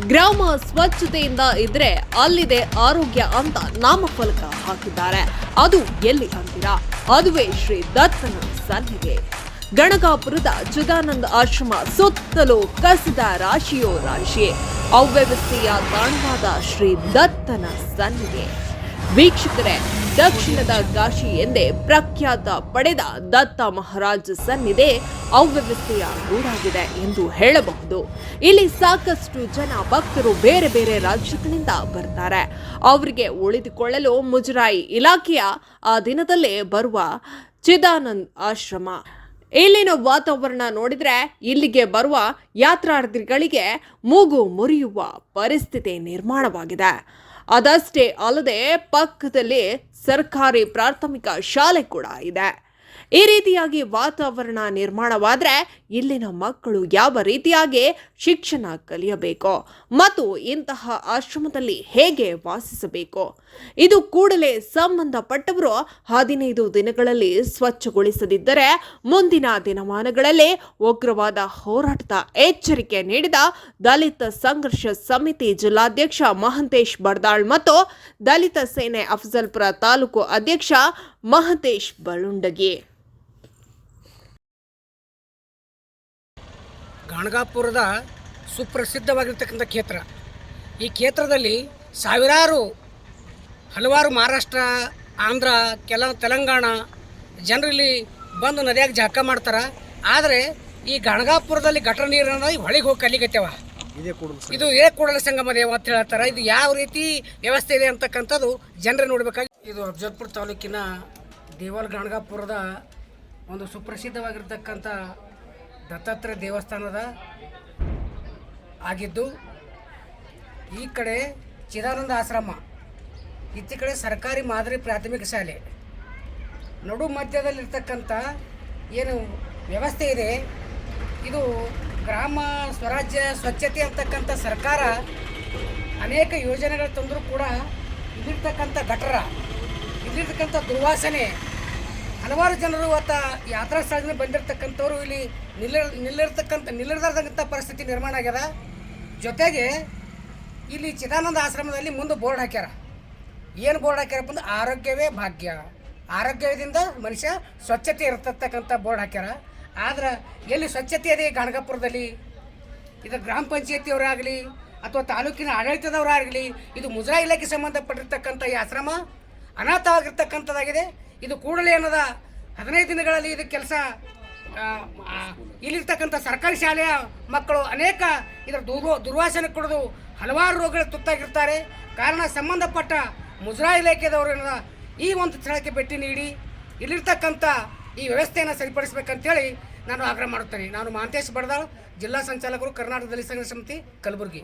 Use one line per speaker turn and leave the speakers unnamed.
ಗ್ರಾಮ ಸ್ವಚ್ಛತೆಯಿಂದ ಇದ್ರೆ ಅಲ್ಲಿದೆ ಆರೋಗ್ಯ ಅಂತ ನಾಮಫಲಕ ಹಾಕಿದ್ದಾರೆ. ಅದು ಎಲ್ಲಿ ಅಂತೀರಾ? ಅದುವೇ ಶ್ರೀ ದತ್ತನ ಸನ್ನಿಗೆ ಗಣಗಾಪುರದ ಚಿದಾನಂದ ಆಶ್ರಮ ಸುತ್ತಲೂ ಕಸದ ರಾಶಿಯೋ ರಾಶಿಯೇ ಅವ್ಯವಸ್ಥೆಯ ತಾಣವಾದ ಶ್ರೀ ದತ್ತನ ಸನ್ನಿಗೆ ವೀಕ್ಷಕರೇ, ದಕ್ಷಿಣದ ಕಾಶಿ ಎಂದೇ ಪ್ರಖ್ಯಾತ ಪಡೆದ ದತ್ತ ಮಹಾರಾಜ ಸನ್ನಿದೆ ಅವ್ಯವಸ್ಥೆಯ ಗೂಡಾಗಿದೆ ಎಂದು ಹೇಳಬಹುದು. ಇಲ್ಲಿ ಸಾಕಷ್ಟು ಜನ ಭಕ್ತರು ಬೇರೆ ಬೇರೆ ರಾಜ್ಯಗಳಿಂದ ಬರ್ತಾರೆ. ಅವರಿಗೆ ಉಳಿದುಕೊಳ್ಳಲು ಮುಜರಾಯಿ ಇಲಾಖೆಯ ಆ ದಿನದಲ್ಲೇ ಬರುವ ಚಿದಾನಂದ್ ಆಶ್ರಮ. ಇಲ್ಲಿನ ವಾತಾವರಣ ನೋಡಿದ್ರೆ ಇಲ್ಲಿಗೆ ಬರುವ ಯಾತ್ರಾರ್ಥಿಗಳಿಗೆ ಮೂಗು ಮುರಿಯುವ ಪರಿಸ್ಥಿತಿ ನಿರ್ಮಾಣವಾಗಿದೆ. ಅದಷ್ಟೇ ಅಲ್ಲದೆ ಪಕ್ಕದಲ್ಲಿ ಸರ್ಕಾರಿ ಪ್ರಾಥಮಿಕ ಶಾಲೆ ಕೂಡ ಇದೆ. ಈ ರೀತಿಯಾಗಿ ವಾತಾವರಣ ನಿರ್ಮಾಣವಾದರೆ ಇಲ್ಲಿನ ಮಕ್ಕಳು ಯಾವ ರೀತಿಯಾಗಿ ಶಿಕ್ಷಣ ಕಲಿಯಬೇಕೋ ಮತ್ತು ಇಂತಹ ಆಶ್ರಮದಲ್ಲಿ ಹೇಗೆ ವಾಸಿಸಬೇಕು, ಇದು ಕೂಡಲೇ ಸಂಬಂಧಪಟ್ಟವರು ಹದಿನೈದು ದಿನಗಳಲ್ಲಿ ಸ್ವಚ್ಛಗೊಳಿಸದಿದ್ದರೆ ಮುಂದಿನ ದಿನಮಾನಗಳಲ್ಲಿ ಉಗ್ರವಾದ ಹೋರಾಟದ ಎಚ್ಚರಿಕೆ ನೀಡಿದ ದಲಿತ ಸಂಘರ್ಷ ಸಮಿತಿ ಜಿಲ್ಲಾಧ್ಯಕ್ಷ ಮಹಂತೇಶ್ ಬರ್ದಾಳ್ ಮತ್ತು ದಲಿತ ಸೇನೆ ಅಫಜಲ್ಪುರ ತಾಲೂಕು ಅಧ್ಯಕ್ಷ ಮಹಂತೇಶ್ ಬಳುಂಡಗಿ
ಗಾಣಗಾಪುರದ ಸುಪ್ರಸಿದ್ಧವಾಗಿರ್ತಕ್ಕಂಥ ಕ್ಷೇತ್ರ. ಈ ಕ್ಷೇತ್ರದಲ್ಲಿ ಸಾವಿರಾರು ಹಲವಾರು ಮಹಾರಾಷ್ಟ್ರ ಆಂಧ್ರ ಕೆಲ ತೆಲಂಗಾಣ ಜನರಲ್ಲಿ ಬಂದು ನದಿಯಾಗಿ ಜಳಕ ಮಾಡ್ತಾರೆ. ಆದರೆ ಈ ಗಣಗಾಪುರದಲ್ಲಿ ಗಟರ ನೀರನ್ನ ಹೊಳಿಗೆ ಹೋಗಿ ಕಲಿಗತ್ತೇವ. ಇದು ಏ ಕೂಡಲ ಸಂಗಮ ದೇವ ಅಂತ ಹೇಳ್ತಾರೆ. ಇದು ಯಾವ ರೀತಿ ವ್ಯವಸ್ಥೆ ಇದೆ ಅಂತಕ್ಕಂಥದ್ದು ಜನರೇ ನೋಡಬೇಕಾಗಿ. ಇದು ಅಫಜಲ್ಪುರ ತಾಲೂಕಿನ ದೇವಾಲ್ ಗಣಗಾಪುರದ ಒಂದು ಸುಪ್ರಸಿದ್ಧವಾಗಿರ್ತಕ್ಕಂಥ ದತ್ತಾತ್ರೇಯ ದೇವಸ್ಥಾನದ ಆಗಿದ್ದು, ಈ ಕಡೆ ಚಿದಾನಂದ ಆಶ್ರಮ ಇತ್ತಿ ಕಡೆ ಸರ್ಕಾರಿ ಮಾದರಿ ಪ್ರಾಥಮಿಕ ಶಾಲೆ. ನಡು ಮಧ್ಯದಲ್ಲಿರ್ತಕ್ಕಂಥ ಏನು ವ್ಯವಸ್ಥೆ ಇದೆ, ಇದು ಗ್ರಾಮ ಸ್ವರಾಜ್ಯ ಸ್ವಚ್ಛತೆ ಅಂತಕ್ಕಂಥ ಸರ್ಕಾರ ಅನೇಕ ಯೋಜನೆಗಳು ತಂದರೂ ಕೂಡ ಇಲ್ಲಿರ್ತಕ್ಕಂಥ ಗಟರ ಇಲ್ಲಿರ್ತಕ್ಕಂಥ ದುರ್ವಾಸನೆ ಹಲವಾರು ಜನರು ಇವತ್ತು ಯಾತ್ರಾ ಸ್ಥಳದಿಂದ ಬಂದಿರತಕ್ಕಂಥವ್ರು ಇಲ್ಲಿ ನಿಲ್ಲ ನಿಲ್ಲಿರ್ತಕ್ಕಂಥ ನಿಲ್ಲಿರದಂಥ ಪರಿಸ್ಥಿತಿ ನಿರ್ಮಾಣ ಆಗ್ಯದ. ಜೊತೆಗೆ ಇಲ್ಲಿ ಚಿದಾನಂದ ಆಶ್ರಮದಲ್ಲಿ ಮುಂದೆ ಬೋರ್ಡ್ ಹಾಕ್ಯಾರ. ಏನು ಬೋರ್ಡ್ ಹಾಕ್ಯಾರಪ್ಪ ಅಂದ್ರೆ ಆರೋಗ್ಯವೇ ಭಾಗ್ಯ. ಆರೋಗ್ಯದಿಂದ ಮನುಷ್ಯ ಸ್ವಚ್ಛತೆ ಇರತಕ್ಕಂಥ ಬೋರ್ಡ್ ಹಾಕ್ಯಾರ. ಆದ್ರೆ ಎಲ್ಲಿ ಸ್ವಚ್ಛತೆ ಇದೆ ಗಣಗಾಪುರದಲ್ಲಿ? ಇದು ಗ್ರಾಮ ಪಂಚಾಯತಿಯವರಾಗಲಿ ಅಥವಾ ತಾಲೂಕಿನ ಆಡಳಿತದವರಾಗಲಿ ಇದು ಮುಜರಾ ಇಲಾಖೆ ಸಂಬಂಧಪಟ್ಟಿರ್ತಕ್ಕಂಥ ಈ ಆಶ್ರಮ ಅನಾಥವಾಗಿರ್ತಕ್ಕಂಥದ್ದಾಗಿದೆ. ಇದು ಕೂಡಲೇ ಅನ್ನೋದ ಹದಿನೈದು ದಿನಗಳಲ್ಲಿ ಇದು ಕೆಲಸ ಇಲ್ಲಿರ್ತಕ್ಕಂಥ ಸರ್ಕಾರಿ ಶಾಲೆಯ ಮಕ್ಕಳು ಅನೇಕ ಇದರ ದುರ್ವ, ದುರ್ವಾಸನೆ ಕುಡಿದು ಹಲವಾರು ರೋಗಗಳಿಗೆ ತುತ್ತಾಗಿರ್ತಾರೆ. ಕಾರಣ ಸಂಬಂಧಪಟ್ಟ ಮುಜರಾ ಇಲಾಖೆದವರು ಏನದ ಈ ಒಂದು ಸ್ಥಳಕ್ಕೆ ಭೇಟಿ ನೀಡಿ, ಇಲ್ಲಿರ್ತಕ್ಕಂಥ ಈ ವ್ಯವಸ್ಥೆಯನ್ನು ಸರಿಪಡಿಸಬೇಕಂತೇಳಿ ನಾನು ಆಗ್ರಹ ಮಾಡುತ್ತೇನೆ. ನಾನು ಮಾಂತೇಶ್ ಬಡದಾಳ್, ಜಿಲ್ಲಾ ಸಂಚಾಲಕರು ಕರ್ನಾಟಕ ದಲಿತ ಸಂಘ ಸಮಿತಿ, ಕಲಬುರಗಿ.